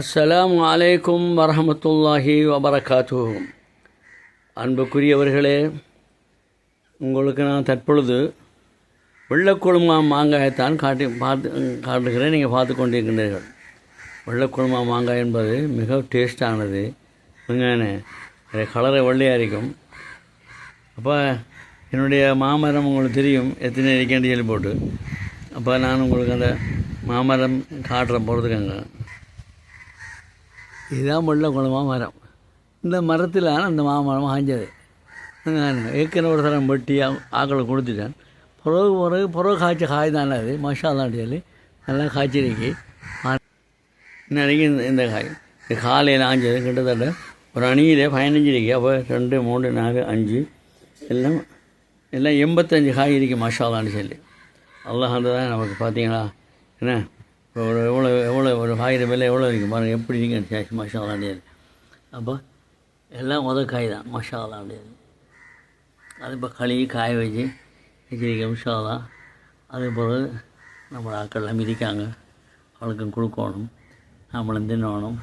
அஸ்ஸலாம் வலைக்கும் வரமத்துல்லாஹி வபரகாத்து அன்புக்குரியவர்களே உங்களுக்கு நான் தற்பொழுது வெள்ளக்குழுமா மாங்காயத்தான் காட்டி பார்த்து காட்டுகிறேன். நீங்கள் பார்த்து கொண்டிருக்கின்றீர்கள். வெள்ளக்குழுமா மாங்காய் என்பது மிக டேஸ்டானது. வெங்காயனே கலரை வெள்ளையாக இருக்கும் அப்போ என்னுடைய மாமரம் உங்களுக்கு தெரியும் எத்தனை இருக்கின்ற சொல்லி போட்டு. அப்போ நான் உங்களுக்கு அந்த மாமரம் காட்டுறேன் போகிறதுக்காங்க இதுதான் முள்ள குளமாக மரம் இந்த மரத்தில் அந்த மாமரம் ஆஞ்சது நான் ஏற்கனவே ஒரு தரம் வெட்டி ஆக்களை கொடுத்துட்டேன். பிறகு பிறகு பிறகு காய்ச்ச காய் தானே அது. மசாலான்னு சொல்லி நல்லா காய்ச்சிருக்கு நிறைய இந்த இந்த காய். இது காலையில் ஆஞ்சது கிட்டத்தட்ட ஒரு அணியில் பதினஞ்சு இருக்குது அப்போ ரெண்டு மூணு நாலு அஞ்சு எல்லாம் எல்லாம் எண்பத்தஞ்சு காய் இருக்குது மசாலான்னு சொல்லி அல்லாஹ் தான் நமக்கு பார்த்தீங்களா? என்ன? இப்போ எவ்வளோ எவ்வளோ ஒரு காயிற விலை எவ்வளோ இருக்குது பாருங்கள் எப்படி இருக்கு மசாலாண்டியது அப்போ எல்லாம் முத காய் தான் மசாலாண்டியது அது இப்போ களி காய வச்சு வச்சிருக்க மசாலா அது பிறகு நம்ம ஆக்கள்லாம் மிதிக்காங்க. அவளுக்கும் கொடுக்கணும் நம்மளும் தின்னணும்.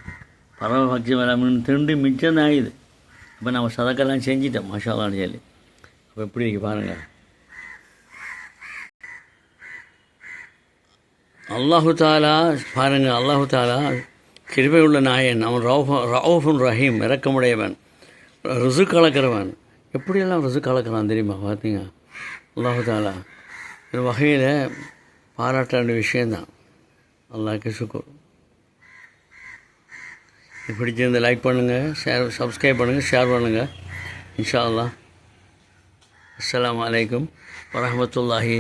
பறவை பட்சி வேளாண் திண்டு மிச்சம் தான் ஆகுது. இப்போ நம்ம சதக்கெல்லாம் செஞ்சிட்டோம் மசாலான்னு சொல்லி. அப்போ எப்படி இருக்கு பாருங்கள் அல்லாஹு தாலா பாருங்கள் அல்லாஹு தாலா கிருபை உள்ள நாயன். அவன் ரவுஃப் ரவுஃபுன் ரஹீம் இறக்கமுடையவன் ருசு கலக்கிறவன். எப்படியெல்லாம் ரிசு கலக்கிறான் தெரியுமா? பார்த்தீங்க அல்லாஹு தாலா இந்த வகையில் பாராட்ட வேண்டிய விஷயந்தான் அல்லாஹ்க்கு சுக்கூர். இது பிடிச்சிருந்த லைக் பண்ணுங்கள் ஷேர் சப்ஸ்கிரைப் பண்ணுங்கள் ஷேர் பண்ணுங்கள் இன்ஷா அல்லாஹ் அஸ்லாம் வலைக்கம் வரமத்துல்லாஹி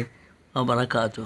வபரகாத்து